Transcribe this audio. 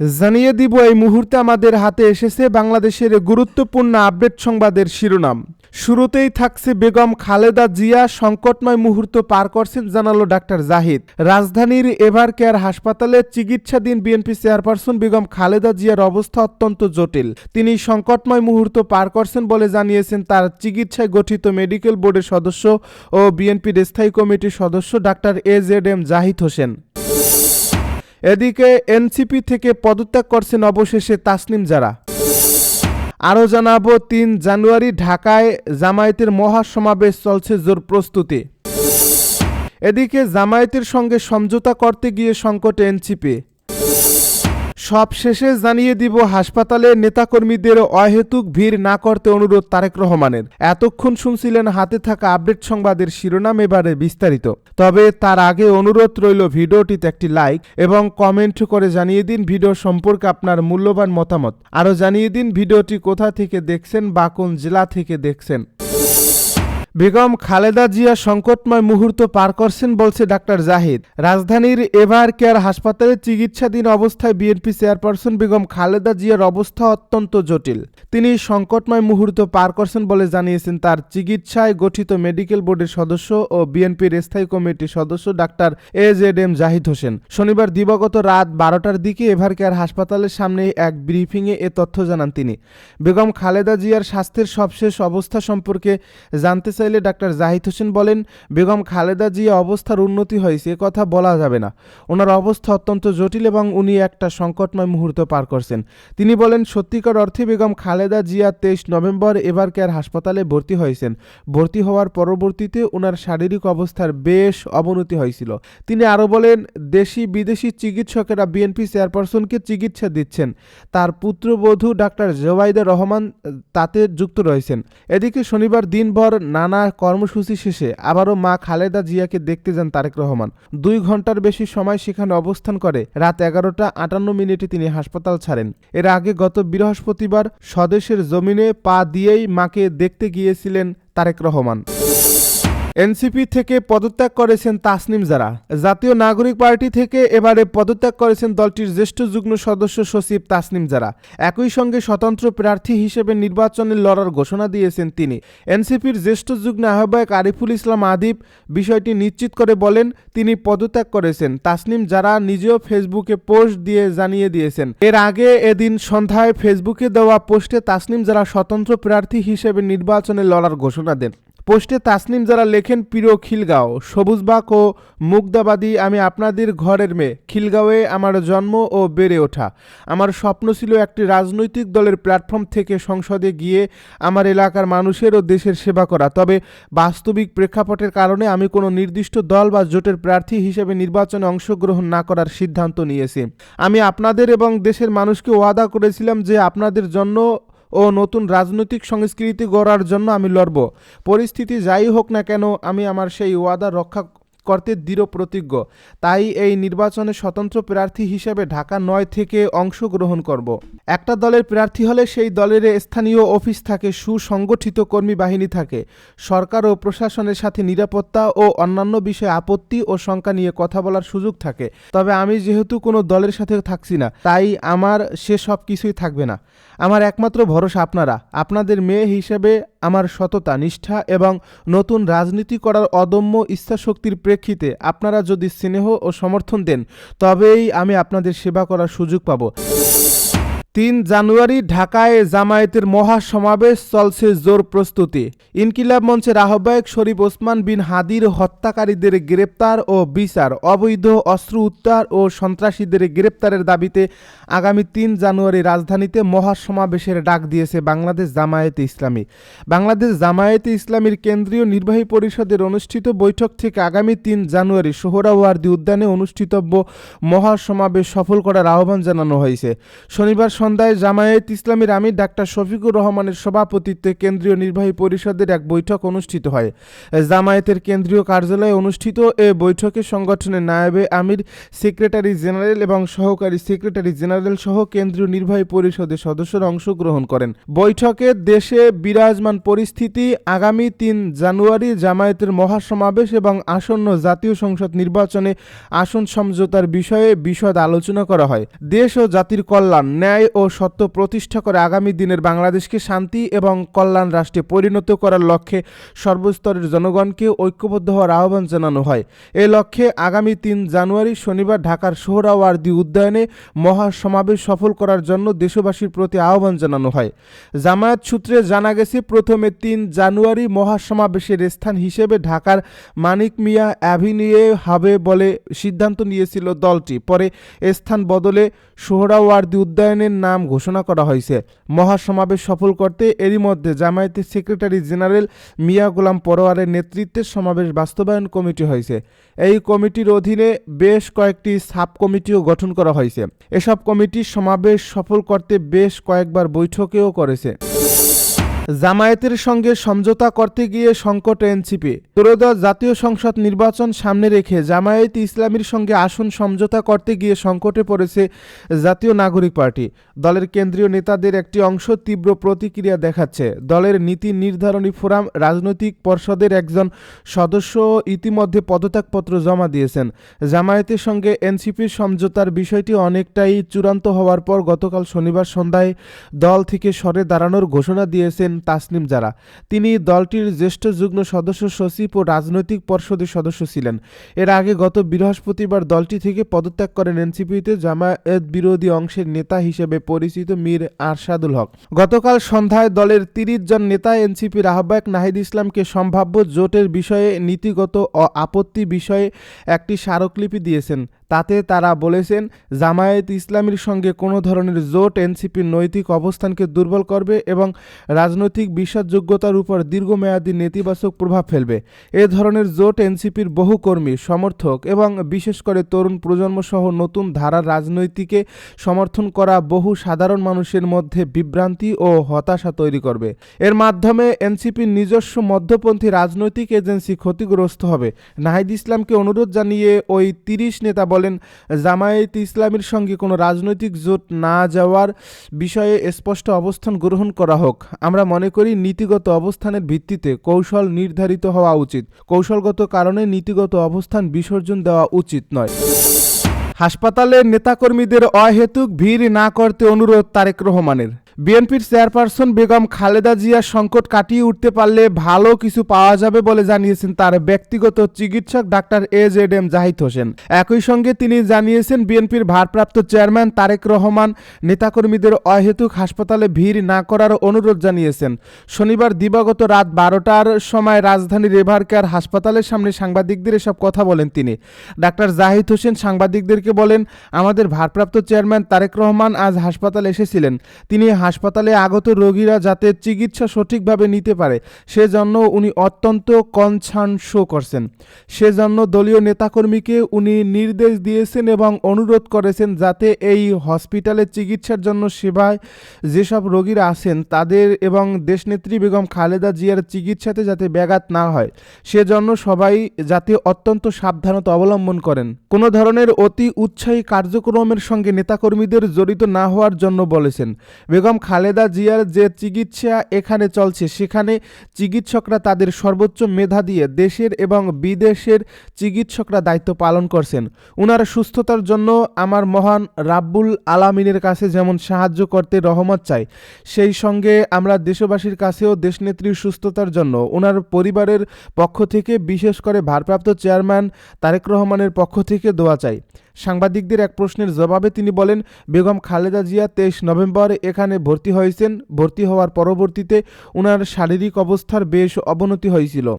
জানিয়ে দিব, এই মুহূর্তে আমাদের হাতে এসেছে বাংলাদেশের গুরুত্বপূর্ণ আপডেট সংবাদের শিরোনাম। শুরুতেই থাকছে বেগম খালেদা জিয়া সংকটময় মুহূর্ত পার করছেন, জানালো ডাক্তার জাহিদ। রাজধানীর এভার কেয়ার হাসপাতালে চিকিৎসাধীন বিএনপি চেয়ারপারসন বেগম খালেদা জিয়ার অবস্থা অত্যন্ত জটিল। তিনি সংকটময় মুহূর্ত পার করছেন বলে জানিয়েছেন তার চিকিৎসায় গঠিত মেডিকেল বোর্ডের সদস্য ও বিএনপির স্থায়ী কমিটির সদস্য doctor A Z M Zahid Hossain. এদিকে এনসিপি থেকে পদত্যাগ করছেন অবশেষে তাসনিম যারা আরও জানাব, তিন জানুয়ারি ঢাকায় জামায়াতের মহাসমাবেশ চলছে জোর প্রস্তুতি। এদিকে জামায়াতের সঙ্গে সমঝোতা করতে গিয়ে সংকটে এনসিপি। সব শেষে জানিয়ে দিব, হাসপাতালে নেতাকর্মীদের অহেতুক ভিড় না করতে অনুরোধ তারেক রহমানের। এতক্ষণ শুনছিলেন হাতে থাকা আপডেট সংবাদের শিরোনাম এবারে বিস্তারিত। তবে তার আগে অনুরোধ রইল ভিডিওটিতে একটি লাইক এবং কমেন্ট করে জানিয়ে দিন ভিডিও সম্পর্কে আপনার মূল্যবান মতামত। আরও জানিয়ে দিন ভিডিওটি কোথা থেকে দেখছেন বা কোন জেলা থেকে দেখছেন। বেগম খালেদা জিয়া সংকটময় মুহূর্ত পার করছেন বলছে ডাক্তার জাহিদ। রাজধানীর এভার কেয়ার হাসপাতালে চিকিৎসাধীন অবস্থায় বিএনপি চেয়ারপারসন বেগম খালেদা জিয়ার অবস্থা অত্যন্ত জটিল। তিনি সংকটময় মুহূর্ত পার করছেন বলে জানিয়েছেন তার চিকিৎসায় গঠিত মেডিকেল বোর্ডের সদস্য ও বিএনপির স্থায়ী কমিটির সদস্য doctor A Z M Zahid Hossain. শনিবার দিবাগত রাত বারোটার দিকে এভার কেয়ার হাসপাতালের সামনে এক ব্রিফিংয়ে এ তথ্য জানান তিনি। বেগম খালেদা জিয়ার স্বাস্থ্যের সবশেষ অবস্থা সম্পর্কে জানতে চাইলে ডাক্তার জাহিদ হোসেন বলেন, বেগম খালেদা জিয়া অবস্থার উন্নতি হয়েছে কথা বলা যাবে না। ওনার অবস্থা অত্যন্ত জটিল এবং উনি একটা সংকটময় মুহূর্ত পার করছেন। তিনি বলেন, সত্যিকার অর্থে বেগম খালেদা জিয়া তেইশ নভেম্বর এবার কেয়ার হাসপাতালে ভর্তি হয়েছেন। ভর্তি হওয়ার পরবর্তীতে ওনার শারীরিক অবস্থার বেশ অবনতি হয়েছিল। তিনি আরও বলেন, দেশি বিদেশি চিকিৎসকেরা বিএনপি চেয়ারপারসনকে চিকিৎসা দিচ্ছেন। তার পুত্রবধূ ডাক্তার জোবাইদা রহমান তাতে যুক্ত রয়েছেন। এদিকে শনিবার দিনভর নানা কর্মসূচি শেষে আবারও মা খালেদা জিয়াকে দেখতে যান তারেক রহমান। দুই ঘণ্টার বেশি সময় সেখানে অবস্থান করে। রাত এগারোটা আটান্ন মিনিটে তিনি হাসপাতাল ছাড়েন। এর আগে গত বৃহস্পতিবার স্বদেশের জমিনে পা দিয়েই মাকে দেখতে গিয়েছিলেন তারেক রহমান। এনসিপি থেকে পদত্যাগ করেছেন তাসনিম জারা। জাতীয় নাগরিক পার্টি থেকে এবারে পদত্যাগ করেছেন দলটির জ্যেষ্ঠ যুগ্ম সদস্য সচিব তাসনিম জারা। একই সঙ্গে স্বতন্ত্র প্রার্থী হিসেবে নির্বাচনে লড়ার ঘোষণা দিয়েছেন তিনি। এনসিপির জ্যেষ্ঠ যুগ্ম আহ্বায়ক আরিফুল ইসলাম আদিব বিষয়টি নিশ্চিত করে বলেন, তিনি পদত্যাগ করেছেন। তাসনিম জারা নিজেও ফেসবুকে পোস্ট দিয়ে জানিয়ে দিয়েছেন, এর আগে এদিন সন্ধ্যায় ফেসবুকে দেওয়া পোস্টে তাসনিম জারা স্বতন্ত্র প্রার্থী হিসেবে নির্বাচনে লড়ার ঘোষণা দেন। পোস্টে তাসনিম যারা লেখেন, প্রিয় খিলগাঁও, সবুজবাগ ও মুগ্ধাবাদী আমি আপনাদের ঘরের মেয়ে। খিলগাঁওয়ে আমার জন্ম ও বেড়ে ওঠা। আমার স্বপ্ন ছিল একটি রাজনৈতিক দলের প্ল্যাটফর্ম থেকে সংসদে গিয়ে আমার এলাকার মানুষের ও দেশের সেবা করা। তবে বাস্তবিক প্রেক্ষাপটের কারণে আমি কোনো নির্দিষ্ট দল বা জোটের প্রার্থী হিসেবে নির্বাচনে অংশগ্রহণ না করার সিদ্ধান্ত নিয়েছি। আমি আপনাদের এবং দেশের মানুষকে ওয়াদা করেছিলাম যে আপনাদের জন্য ও নতুন রাজনৈতিক সংস্কৃতি গড়ার জন্য আমি লড়ব। পরিস্থিতি যাই হোক না কেন, আমি আমার সেই ওয়াদা রক্ষা করতে দৃঢ় প্রতিজ্ঞ। তাই এই নির্বাচনে স্বতন্ত্র প্রার্থী হিসেবে ঢাকা নয় থেকে অংশগ্রহণ করব। একটা দলের প্রার্থী হলে সেই দলের স্থানীয় অফিস থাকে, সুসংগঠিত কর্মী বাহিনী থাকে। সরকার ও প্রশাসনের সাথে নিরাপত্তা ও অন্যান্য বিষয়ে আপত্তি ও শঙ্কা নিয়ে কথা বলার সুযোগ থাকে। তবে আমি যেহেতু কোনো দলের সাথে থাকছি না, তাই আমার সে সব কিছুই থাকবে না। আমার একমাত্র ভরসা আপনারা। আপনাদের মেয়ে হিসেবে আমার সততা, নিষ্ঠা এবং নতুন রাজনীতি করার অদম্য ইচ্ছাশক্তির প্রেক্ষিতে আপনারা যদি স্নেহ ও সমর্থন দেন, তবেই আমি আপনাদের সেবা করার সুযোগ পাব। তিন জানুয়ারি ঢাকায় জামায়াতের মহা সমাবেশ চলছে জোর প্রস্তুতি। ইনকিলাব মঞ্চের আহ্বায়ক শরীফ ওসমান বিন হাদির হত্যাকারীদের গ্রেপ্তার ও বিচার, অবৈধ অস্ত্র উদ্ধার ও সন্ত্রাসীদের গ্রেপ্তারের দাবিতে আগামী তিন জানুয়ারি রাজধানীতে মহা সমাবেশের ডাক দিয়েছে বাংলাদেশ জামায়াতে ইসলামী। বাংলাদেশ জামায়াতে ইসলামীর কেন্দ্রীয় নির্বাহী পরিষদের অনুষ্ঠিত বৈঠক থেকে আগামী তিন জানুয়ারি সোহরাওয়ার্দী উদ্যানে অনুষ্ঠিতব্য মহা সমাবেশ সফল করার আহ্বান জানানো হয়েছে। শনিবার সন্ধ্যায় জামায়াত ইসলামীর আমির ডাক্তার শফিকুর রহমানের সভাপতিত্বে কেন্দ্রীয় নির্বাহী পরিষদের এক বৈঠক অনুষ্ঠিত হয়। জামায়াতের কেন্দ্রীয় কার্যালয়ে অনুষ্ঠিত এ বৈঠকে সংগঠনের নায়েবে আমির, সেক্রেটারি জেনারেল এবং সহকারী সেক্রেটারি জেনারেল সহ কেন্দ্রীয় নির্বাহী পরিষদের সদস্যরা অংশগ্রহণ করেন। বৈঠকে দেশে বিরাজমান পরিস্থিতি আগামী তিন জানুয়ারি জামায়াতের মহাসমাবেশ এবং আসন্ন জাতীয় সংসদ নির্বাচনে আসন সমঝোতার বিষয়ে বিশদ আলোচনা করা হয়। দেশ ও জাতির কল্যাণ, ন্যায় ও সত্য প্রতিষ্ঠা করে আগামী দিনের বাংলাদেশকে শান্তি এবং কল্যাণ রাষ্ট্রে পরিণত করার লক্ষ্যে সর্বস্তরের জনগণকে ঐক্যবদ্ধ হওয়ার আহ্বান জানানো হয়। এ লক্ষ্যে আগামী তিন জানুয়ারি শনিবার ঢাকার সোহরাওয়ার্দী উদ্যানে মহাসমাবেশ সফল করার জন্য দেশবাসীর প্রতি আহ্বান জানানো হয়। জামায়াত সূত্রে জানা গেছে, প্রথমে তিন জানুয়ারি মহাসমাবেশের স্থান হিসেবে ঢাকার মানিক মিয়া অ্যাভিনিউয়ে হবে বলে সিদ্ধান্ত নিয়েছিল দলটি। পরে স্থান বদলে সোহরাওয়ার্দী উদ্যানের নাম ঘোষণা করা হয়েছে। মহাসমাবেশ সফল করতে এরই মধ্যে জামায়াতের সেক্রেটারি জেনারেল মিয়া গোলাম পরোয়ারের নেতৃত্বে সমাবেশ বাস্তবায়ন কমিটি হয়েছে। এই কমিটির অধীনে বেশ কয়েকটি সাব কমিটিও গঠন করা হয়েছে। এসব কমিটি সমাবেশ সফল করতে বেশ কয়েকবার বৈঠকেও করেছে। জামায়াতের সঙ্গে সমঝোতা করতে গিয়ে সংকট এনসিপি। ত্রয়োদশ জাতীয় সংসদ নির্বাচন সামনে রেখে জামায়াত ইসলামীর সঙ্গে আসন সমঝোতা করতে গিয়ে সংকটে পড়েছে জাতীয় নাগরিক পার্টি। দলের কেন্দ্রীয় নেতাদের একটি অংশ তীব্র প্রতিক্রিয়া দেখাচ্ছে। দলের নীতি নির্ধারণী ফোরাম রাজনৈতিক পর্ষদের একজন সদস্য ইতিমধ্যে পদত্যাগপত্র জমা দিয়েছেন। জামায়াতের সঙ্গে এনসিপির সমঝোতার বিষয়টি অনেকটাই চূড়ান্ত হওয়ার পর গতকাল শনিবার সন্ধ্যায় দল থেকে সরে দাঁড়ানোর ঘোষণা দিয়েছেন তাসনিম জারা তিনি দলটির জ্যেষ্ঠ যুগ্ম সদস্য, সচিব ও রাজনৈতিক পর্ষদের সদস্য ছিলেন। এর আগে গত বৃহস্পতিবার দলটি থেকে পদত্যাগ করেন এনসিপিতে জামায়াত বিরোধী অংশের নেতা হিসেবে পরিচিত মীর আরশাদুল হক। গতকাল সন্ধ্যায় দলের তিরিশ জন নেতা এনসিপির আহ্বায়ক নাহিদ ইসলামকে সম্ভাব্য জোটের বিষয়ে নীতিগত ও আপত্তি বিষয়ে একটি স্মারকলিপি দিয়েছেন। তাতে তারা বলেছেন, জামায়াত ইসলামীর সঙ্গে কোনো ধরনের জোট এনসিপির নৈতিক অবস্থানকে দুর্বল করবে এবং রাজনৈতিক বিশ্বাসযোগ্যতার উপর দীর্ঘমেয়াদী নেতিবাচক প্রভাব ফেলবে। এ ধরনের জোট এনসিপির বহু কর্মী, সমর্থক এবং বিশেষ করে তরুণ প্রজন্ম সহ নতুন ধারার রাজনৈতিকে সমর্থন করা বহু সাধারণ মানুষের মধ্যে বিভ্রান্তি ও হতাশা তৈরি করবে। এর মাধ্যমে এনসিপির নিজস্ব মধ্যপন্থী রাজনৈতিক এজেন্সি ক্ষতিগ্রস্ত হবে। নাহিদ ইসলামকে অনুরোধ জানিয়ে ওই তিরিশ নেতা বলেন, জামায়াত ইসলামের সঙ্গে কোনো রাজনৈতিক জোট না যাওয়ার বিষয়ে স্পষ্ট অবস্থান গ্রহণ করা হোক। আমরা মনে করি নীতিগত অবস্থানের ভিত্তিতে কৌশল নির্ধারিত হওয়া উচিত। কৌশলগত কারণে নীতিগত অবস্থান বিসর্জন দেওয়া উচিত নয়। হাসপাতালে নেতাকর্মীদের অহেতুক ভিড় না করতে অনুরোধ তারেক রহমানের। বিএনপির চেয়ারপারসন বেগম খালেদা জিয়া সংকট কাটিয়ে উঠতে পারলে ভালো কিছু পাওয়া যাবে বলে জানিয়েছেন তার ব্যক্তিগত চিকিৎসক doctor A Z M Zahid Hossain. একই সঙ্গে তিনি জানিয়েছেন বিএনপির ভারপ্রাপ্ত চেয়ারম্যান তারেক রহমান নেতাকর্মীদের অহেতুক হাসপাতালে ভিড় না করার অনুরোধ জানিয়েছেন। শনিবার দিবাগত রাত বারোটার সময় রাজধানীর রেভারকেয়ার হাসপাতালের সামনে সাংবাদিকদের এসব কথা বলেন তিনি। ডাক্তার জাহিদ হোসেন সাংবাদিকদেরকে বলেন, আমাদের ভারপ্রাপ্ত চেয়ারম্যান তারেক রহমান আজ হাসপাতালে এসেছিলেন। তিনি হাসপাতালে আগত রোগীরা যাতে চিকিৎসা সঠিকভাবে নিতে পারে, সেজন্য উনি অত্যন্ত কনসার্ন শো করছেন। সেজন্য দলীয় নেতাকর্মীকে উনি নির্দেশ দিয়েছেন এবং অনুরোধ করেছেন যাতে এই হসপিটালে চিকিৎসার জন্য সেবায় যেসব রোগীরা আছেন, তাদের এবং দেশনেত্রী বেগম খালেদা জিয়ার চিকিৎসাতে যাতে ব্যাঘাত না হয়, সেজন্য সবাই যাতে অত্যন্ত সাবধানতা অবলম্বন করেন। কোনো ধরনের অতি উৎসাহী কার্যক্রমের সঙ্গে নেতাকর্মীদের জড়িত না হওয়ার জন্য বলেছেন। বেগম খালেদা জিয়ার যে চিকিৎসা এখানে চলছে, সেখানে চিকিৎসকরা তাদের সর্বোচ্চ মেধা দিয়ে দেশের এবং বিদেশের চিকিৎসকরা দায়িত্ব পালন করছেন। ওনার সুস্থতার জন্য আমার মহান রাব্বুল আলামিনের কাছে যেমন সাহায্য করতে রহমত চাই, সেই সঙ্গে আমরা দেশবাসীর কাছেও দেশনেত্রীর সুস্থতার জন্য ওনার পরিবারের পক্ষ থেকে বিশেষ করে ভারপ্রাপ্ত চেয়ারম্যান তারেক রহমানের পক্ষ থেকে দোয়া চাই। সাংবাদিকদের এক প্রশ্নের জবাবে তিনি বলেন, বেগম খালেদা জিয়া তেইশ নভেম্বর এখানে ভর্তি হয়েছেন। ভর্তি হওয়ার পরবর্তীতে ওনার শারীরিক অবস্থার বেশ অবনতি হয়েছিল।